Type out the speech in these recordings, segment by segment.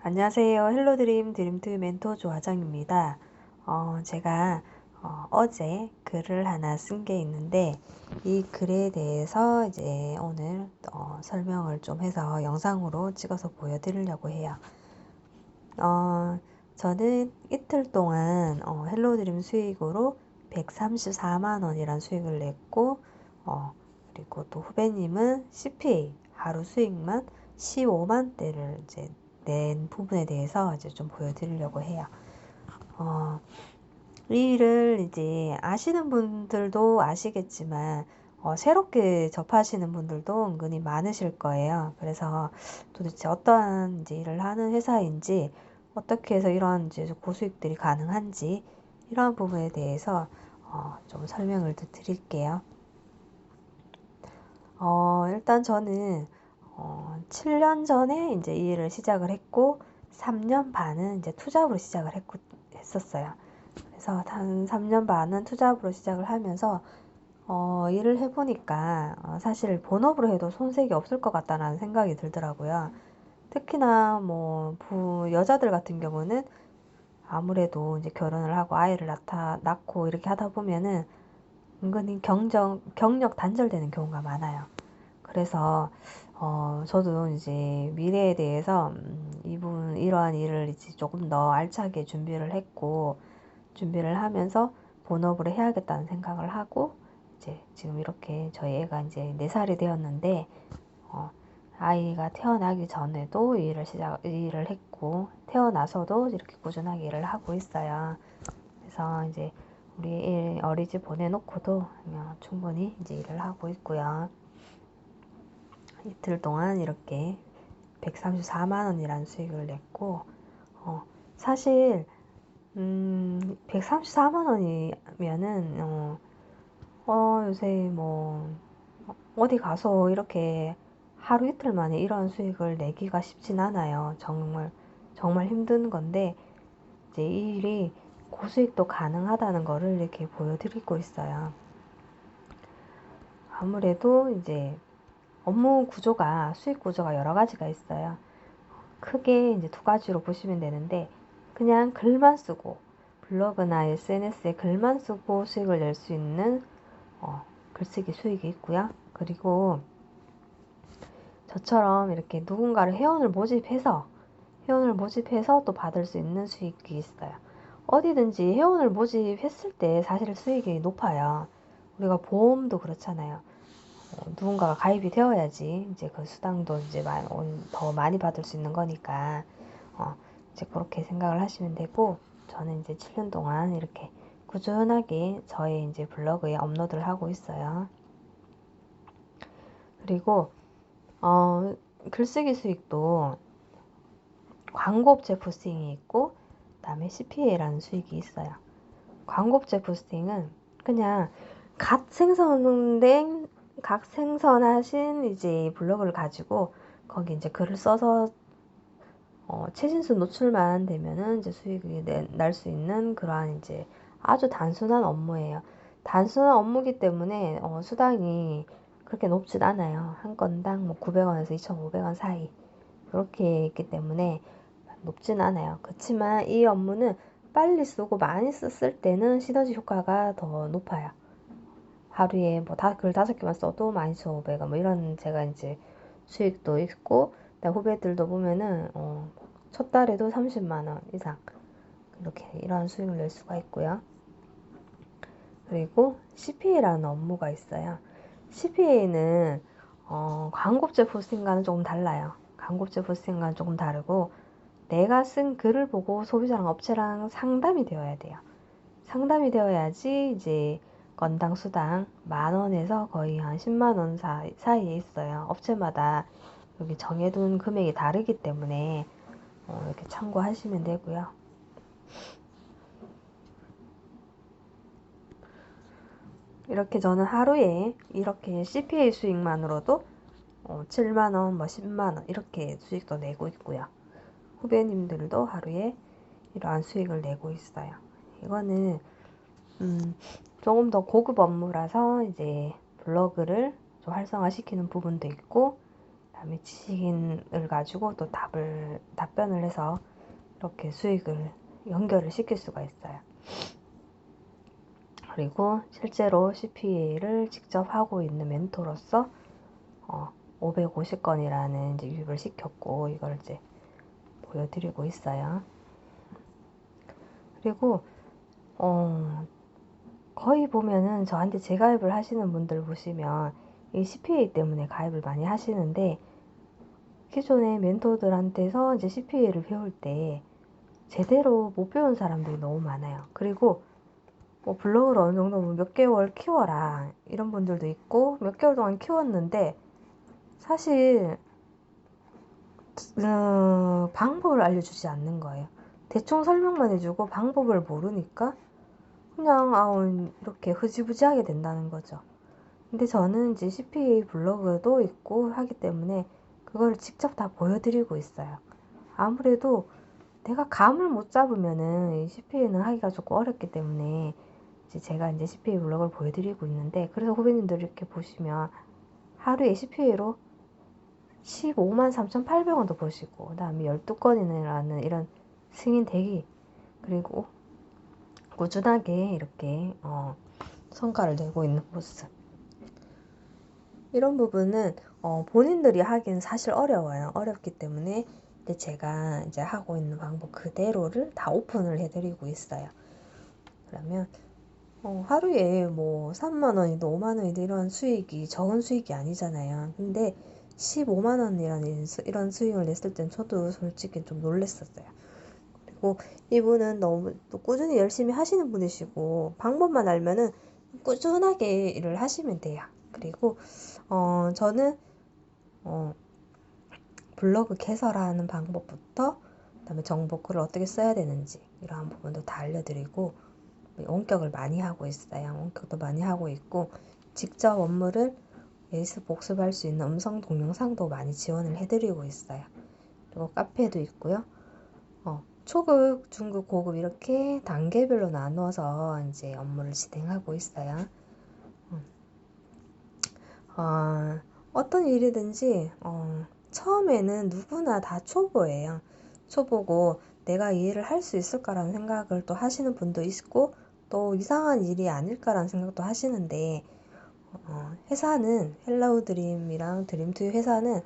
안녕하세요. 헬로드림 드림투 멘토 조화정입니다. 어, 제가 어, 제 글을 하나 쓴 게 있는데 이 글에 대해서 이제 오늘 어, 설명을 좀 해서 영상으로 찍어서 보여드리려고 해요. 어, 저는 이틀 동안 어, 헬로드림 수익으로 134만 원이란 수익을 냈고 어, 그리고 또 후배님은 CPA 하루 수익만 15만 대를 이제 낸 부분에 대해서 이제 좀 보여드리려고 해요. 어, 이 일을 이제 아시는 분들도 아시겠지만 어, 새롭게 접하시는 분들도 은근히 많으실 거예요. 그래서 도대체 어떠한 이제 일을 하는 회사인지 어떻게 해서 이런 이제 고수익들이 가능한지 이런 부분에 대해서 어, 좀 설명을 드릴게요. 어, 일단 저는 어, 7년 전에 이제 이 일을 시작을 했고 3년 반은 이제 투잡으로 시작을 했고, 했었어요. 그래서 한 3년 반은 투잡으로 시작을 하면서 어, 일을 해보니까 어, 사실 본업으로 해도 손색이 없을 것 같다는 생각이 들더라고요. 특히나 뭐 부, 여자들 같은 경우는 아무래도 이제 결혼을 하고 아이를 낳다, 낳고 이렇게 하다 보면은 은근히 경정, 경력 단절되는 경우가 많아요. 그래서 어, 저도 이제 미래에 대해서 음, 이분 이러한 일을 이제 조금 더 알차게 준비를 했고 준비를 하면서 본업으로 해야겠다는 생각을 하고 이제 지금 이렇게 저희 애가 이제 4살이 되었는데 어, 아이가 태어나기 전에도 일을 시작 일을 했고 태어나서도 이렇게 꾸준하게 일을 하고 있어요. 그래서 이제 우리 어리집 보내놓고도 충분히 이제 일을 하고 있고요. 이틀 동안 이렇게 134만 원이라는 수익을 냈고 어, 사실 음, 134만 원이면은 어, 어, 요새 뭐 어디 가서 이렇게 하루 이틀 만에 이런 수익을 내기가 쉽진 않아요. 정말 정말 힘든 건데 이제 이 일이 고수익도 가능하다는 거를 이렇게 보여드리고 있어요. 아무래도 이제 업무 구조가 수익 구조가 여러 가지가 있어요. 크게 이제 두 가지로 보시면 되는데 그냥 글만 쓰고 블로그나 SNS에 글만 쓰고 수익을 낼 수 있는 어, 글쓰기 수익이 있고요. 그리고 저처럼 이렇게 누군가를 회원을 모집해서 회원을 모집해서 또 받을 수 있는 수익이 있어요. 어디든지 회원을 모집했을 때 사실 수익이 높아요. 우리가 보험도 그렇잖아요. 어, 누군가가 가입이 되어야지 이제 그 수당도 이제 더 많이 받을 수 있는 거니까 어, 이제 그렇게 생각을 하시면 되고 저는 이제 7년 동안 이렇게 꾸준하게 저의 이제 블로그에 업로드를 하고 있어요. 그리고 어, 글쓰기 수익도 광고업체 부스팅이 있고 그다음에 CPA라는 수익이 있어요. 광고업체 부스팅은 그냥 갓 생성된 각 생성하신 이제 블로그를 가지고 거기 이제 글을 써서 어, 최신수 노출만 되면은 이제 수익이 날 수 있는 그러한 이제 아주 단순한 업무예요. 단순한 업무기 때문에 어, 수당이 그렇게 높진 않아요. 한 건당 뭐 900원에서 2,500원 사이 그렇게 있기 때문에 높진 않아요. 그렇지만 이 업무는 빨리 쓰고 많이 썼을 때는 시너지 효과가 더 높아요. 하루에 뭐 다, 글 다섯 개만 써도 12,500원 뭐 이런 제가 이제 수익도 있고 후배들도 보면은 어, 첫 달에도 30만 원 이상 이렇게 이런 수익을 낼 수가 있고요. 그리고 CPA라는 업무가 있어요. CPA는 어, 광고제 포스팅과는 조금 달라요. 광고제 포스팅과는 조금 다르고 내가 쓴 글을 보고 소비자랑 업체랑 상담이 되어야 돼요. 상담이 되어야지 이제 건당 수당 만 원에서 거의 한 10만 원 사이, 사이에 있어요. 업체마다 여기 정해둔 금액이 다르기 때문에 어, 이렇게 참고하시면 되고요. 이렇게 저는 하루에 이렇게 CPA 수익만으로도 어, 7만원, 뭐 10만원 이렇게 수익도 내고 있고요. 후배님들도 하루에 이러한 수익을 내고 있어요. 이거는 음, 조금 더 고급 업무라서 이제 블로그를 좀 활성화시키는 부분도 있고 그다음에 지식인을 가지고 또 답을 답변을 해서 이렇게 수익을 연결을 시킬 수가 있어요. 그리고 실제로 CPA를 직접 하고 있는 멘토로서 어, 550건이라는 이제 유입을 시켰고 이걸 이제 보여드리고 있어요. 그리고 어, 거의 보면은 저한테 재가입을 하시는 분들 보시면 이 CPA 때문에 가입을 많이 하시는데 기존의 멘토들한테서 이제 CPA를 배울 때 제대로 못 배운 사람들이 너무 많아요. 그리고 뭐 블로그를 어느 정도 뭐몇 개월 키워라 이런 분들도 있고 몇 개월 동안 키웠는데 사실 어, 방법을 알려주지 않는 거예요. 대충 설명만 해주고 방법을 모르니까 그냥 아 이렇게 흐지부지하게 된다는 거죠. 근데 저는 이제 CPA 블로그도 있고 하기 때문에 그걸 직접 다 보여드리고 있어요. 아무래도 내가 감을 못 잡으면은 이 CPA는 하기가 조금 어렵기 때문에 이제 제가 이제 CPA 블로그를 보여드리고 있는데 그래서 후배님들 이렇게 보시면 하루에 CPA로 15만 3,800원도 보시고 그다음에 12건이라는 이런 승인 대기 그리고 꾸준하게 이렇게 어, 성과를 내고 있는 모습 이런 부분은 어, 본인들이 하기는 사실 어려워요. 어렵기 때문에 이제 제가 이제 하고 있는 방법 그대로를 다 오픈을 해드리고 있어요. 그러면 어, 하루에 뭐 3만 원이든 5만 원이든 이런 수익이 적은 수익이 아니잖아요. 근데 15만 원이라는 이런 수익을 냈을 땐 저도 솔직히 좀 놀랬었어요. 그리고 이분은 너무 또 꾸준히 열심히 하시는 분이시고 방법만 알면은 꾸준하게 일을 하시면 돼요. 그리고 어 저는 어 블로그 개설하는 방법부터 그다음에 정보 글을 어떻게 써야 되는지 이러한 부분도 다 알려드리고 원격을 많이 하고 있어요. 원격도 많이 하고 있고 직접 업무를 예습 복습할 수 있는 음성 동영상도 많이 지원을 해드리고 있어요. 그리고 카페도 있고요. 어, 초급, 중급, 고급 이렇게 단계별로 나누어서 이제 업무를 진행하고 있어요. 음. 어, 어떤 일이든지 어, 처음에는 누구나 다 초보예요. 초보고 내가 이 일을 할 수 있을까라는 생각을 또 하시는 분도 있고 또 이상한 일이 아닐까라는 생각도 하시는데 어, 회사는 헬로우 드림이랑 드림투 회사는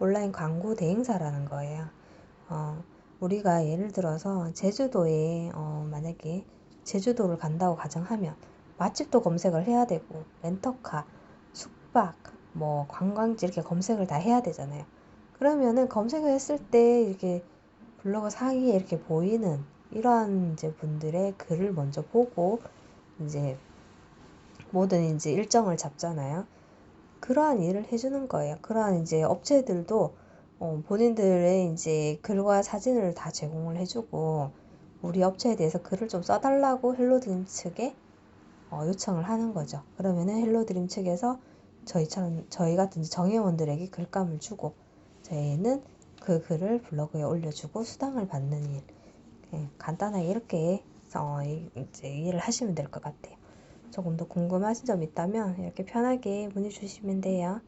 온라인 광고 대행사라는 거예요. 어, 우리가 예를 들어서 제주도에 어, 만약에 제주도를 간다고 가정하면 맛집도 검색을 해야 되고 렌터카, 숙박, 뭐 관광지 이렇게 검색을 다 해야 되잖아요. 그러면은 검색을 했을 때 이렇게 블로그 상위에 이렇게 보이는 이러한 이제 분들의 글을 먼저 보고 이제 모든 이제 일정을 잡잖아요. 그러한 일을 해주는 거예요. 그러한 이제 업체들도 어, 본인들의 이제 글과 사진을 다 제공을 해주고 우리 업체에 대해서 글을 좀 써달라고 헬로드림 측에 어, 요청을 하는 거죠. 그러면은 헬로드림 측에서 저희처럼 저희 같은 정회원들에게 글감을 주고 저희는 그 글을 블로그에 올려주고 수당을 받는 일. 예, 간단하게 이렇게 어, 이제 이해를 하시면 될 것 같아요. 조금 더 궁금하신 점 있다면 이렇게 편하게 문의 주시면 돼요.